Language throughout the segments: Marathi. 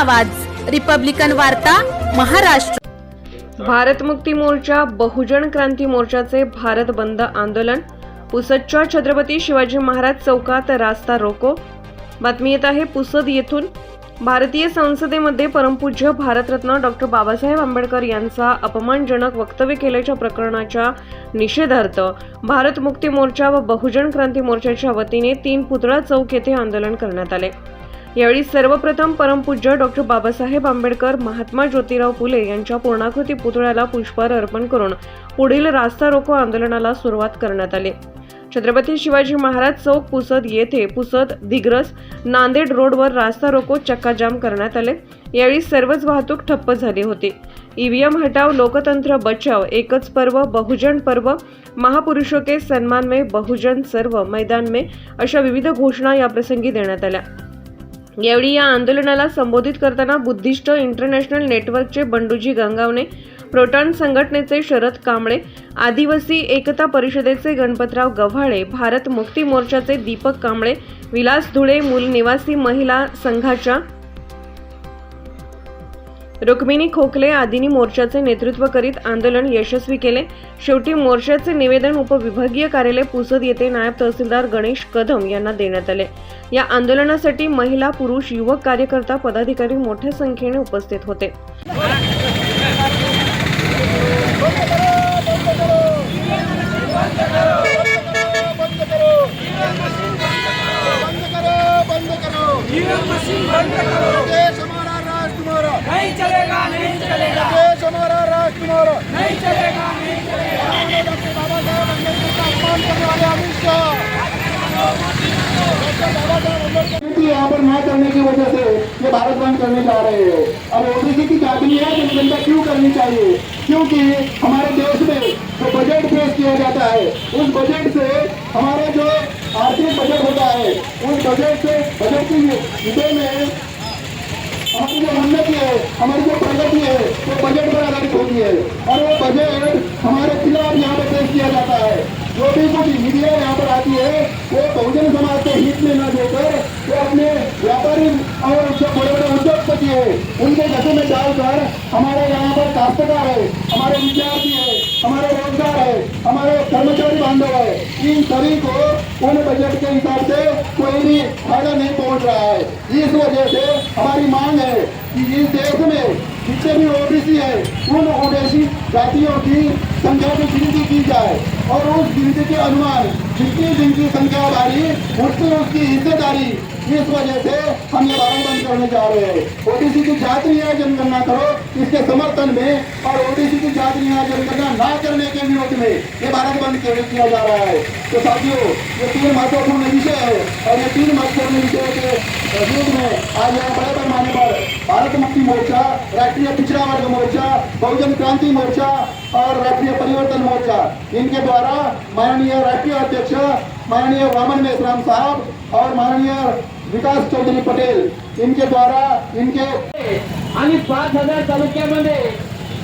आवाज. रिपब्लिकन वार्ता महाराष्ट्र. भारत मुक्ती मोर्चा बहुजन क्रांती मोर्चाचे भारत बंद आंदोलन. पुसदच्या छत्रपती शिवाजी महाराज चौकात रास्ता रोको. बातमी येत आहे पुसद येथून. भारतीय संसदेमध्ये परमपूज्य भारतरत्न डॉक्टर बाबासाहेब आंबेडकर यांचा अपमानजनक वक्तव्य केल्याच्या प्रकरणाच्या निषेधार्थ भारत मुक्ती मोर्चा व बहुजन क्रांती मोर्चाच्या वतीने तीन पुतळा चौक येथे आंदोलन करण्यात आले. यावेळी सर्वप्रथम परमपूज्य डॉक्टर बाबासाहेब आंबेडकर महात्मा ज्योतिराव फुले यांच्या पूर्णाकृती पुतळ्याला पुष्पहार अर्पण करून पुढील रास्ता रोको आंदोलनाला सुरुवात करण्यात आली. छत्रपती शिवाजी महाराज चौक पुसद येथे पुसद दिग्रस नांदेड रोडवर रास्ता रोको चक्काजाम करण्यात आले. यावेळी सर्वच वाहतूक ठप्प झाली होती. ईव्हीएम हटाव लोकतंत्र बचाव एकच पर्व बहुजन पर्व महापुरुषो के सन्मान में बहुजन सर्व मैदान में अशा विविध घोषणा याप्रसंगी देण्यात आल्या. यावेळी या आंदोलनाला संबोधित करताना बुद्धिस्ट इंटरनॅशनल नेटवर्कचे बंडूजी गंगावणे प्रोटॉन संघटनेचे शरद कांबळे आदिवासी एकता परिषदेचे गणपतराव गव्हाळे भारत मुक्ती मोर्चाचे दीपक कांबळे विलास धुळे मूल निवासी महिला संघाच्या रुक्मिणी खोकले आदींनी मोर्चाचे नेतृत्व करीत आंदोलन यशस्वी केले. शेवटी मोर्चाचे निवेदन उपविभागीय कार्यालय पुसद येथे नायब तहसीलदार गणेश कदम यांना देण्यात आले. या आंदोलनासाठी महिला पुरुष युवक कार्यकर्ता पदाधिकारी मोठ्या संख्येने उपस्थित होते. चलेगा। देश हमारा राष्ट्र नहीं चलेगा नहीं चलेगा। डॉक्टर बाबा साहेब अंबेडकर का अपमान करने वाले अमित शाह। डॉक्टर बाबा साहेब अंबेडकर की यहाँ पर ना करने की वजह से ये भारत बंद करने जा रहे हैं। अब ओबीसी की जाति है जनगणना क्यों करनी चाहिए? क्योंकि हमारे देश में जो बजट पेश किया जाता है उस बजट से हमारा जो आर्थिक बजट होता है उस बजट से बजट के विषय में हमारी जो उन्नति है हमारी जो प्रगति है वो बजट पर आधारित होती है। और वो बजट हमारे खिलाफ यहाँ पर पेश किया जाता है। जो भी कुछ मीडिया यहाँ पर आती है वो बहुजन समाज के हित में न देकर वो अपने व्यापारी और जो बड़े बड़े उद्योगपति है उनके गठे में डालकर हमारे यहाँ पर काश्तकार है हमारे विद्यार्थी है हमारे रोजगार है हमारे कर्मचारी बांधव है। इन सभी को उन बजट के हिसाब से भी फ़ायदा नहीं पहुँच रहा है। इस वजह से हमारी मांग है कि इस देश में जितने भी ओबीसी है, उन ओबीसी जातियों की संख्या की गिनती की जाए और उस गिनती के अनुमान जितनी जिनकी संख्या वाली उसकी उसकी हिस्सेदारी, इस वजह से हम करने जा रहे हैं। ओबीसी की जाति न्याय जनगणना करो, इसके समर्थन में और ओबीसी की जाति न्याय जनगणना ना करने के विरोध में ये भारत बंद किया किया जा रहा है। तो साथियों, ये तीन महत्वपूर्ण विषय है और ये तीन महत्वपूर्ण विषयों के विरोध में आज यहाँ बड़े पैमाने पर भारत मुक्ति मोर्चा, राष्ट्रीय पिछड़ा वर्ग मोर्चा, बहुजन क्रांति मोर्चा और राष्ट्रीय परिवर्तन मोर्चा, इनके द्वारा माननीय राष्ट्रीय अध्यक्ष, माननीय वामन मेश्राम साहब और माननीय विकास चौधरी पटेल इनके द्वारा इनके आणि पाच हजार तालुक्यामध्ये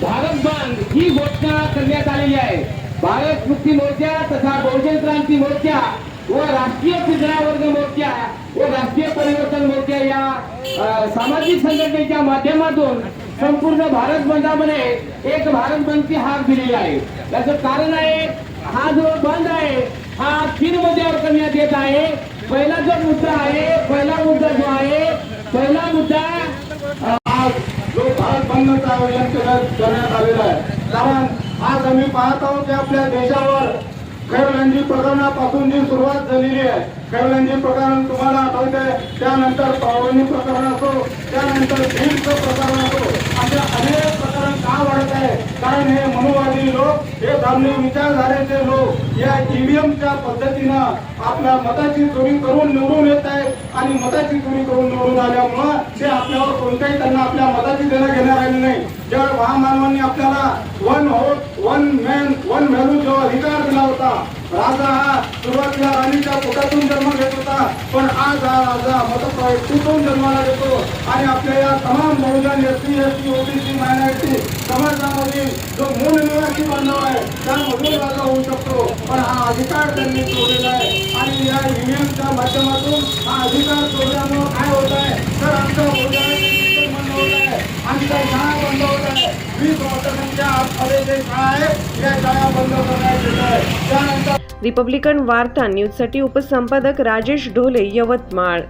भारत बंद ही घोषणा करण्यात आलेली आहे. भारत मुक्ती मोर्चा तथा बहुजन क्रांती मोर्चा व राष्ट्रीय पिंजरा वर्ग मोर्चा व राष्ट्रीय परिवर्तन मोर्चा या सामाजिक संघटनेच्या माध्यमातून संपूर्ण भारत बंदामध्ये एक भारत बंदची हाक दिलेली आहे. त्याचं कारण आहे हा जो बंद आहे हा तीन मुद्द्यावर करण्यात येत आहे. पहिला जो मुद्दा आहे पहिला मुद्दा जो आहे पहिला मुद्दा आज जो भारत बंदचा आयोजन करण्यात आलेला आहे कारण आज आम्ही पाहत आहोत की आपल्या देशावर खैरलंजी प्रकरणापासून जी सुरुवात झालेली आहे खैरलंजी प्रकरण तुम्हाला आठवत आहे त्यानंतर पावणी प्रकरण असो त्यानंतर भीमचं प्रकरण असो अशा अनेक प्रकरण का वाढत आहे? कारण हे मनोवादी लोक हे धार्मिक विचारधारेचे लोक या ईव्हीएमच्या पद्धतीनं आपल्या मताची चोरी करून निवडून येत आहेत आणि मताची चोरी करून निवडून आल्यामुळं ते आपल्यावर कोणत्याही त्यांना आपल्या मताची देणं घेणं आली नाही. ज्या महामानवांनी आपल्याला वन होत वन मॅन वन व्हॅल्यू जो अधिकार दिला होता राजा हा सुरुवातीला राणीच्या पोटातून जन्म घेत होता पण आज हा राजा मतप्रयुक्तीतून जन्माला येतो आणि आपल्या या तमाम Bahujan SC ST OBC minority समाजामधील जो मूल निवासी बांधव आहे त्यामधून राजा होऊ शकतो. पण हा अधिकार त्यांनी सोडलेला आहे आणि या युनियनच्या माध्यमातून हा अधिकार सोडल्यामुळं काय होत आहे? तर आमच्या बहुजनाचे शिक्षण बंद होत आहे बंद होत आहे. वीस वर्ष रिपब्लिकन वार्ता न्यूजसाठी उपसंपादक राजेश ढोले यवतमाळ.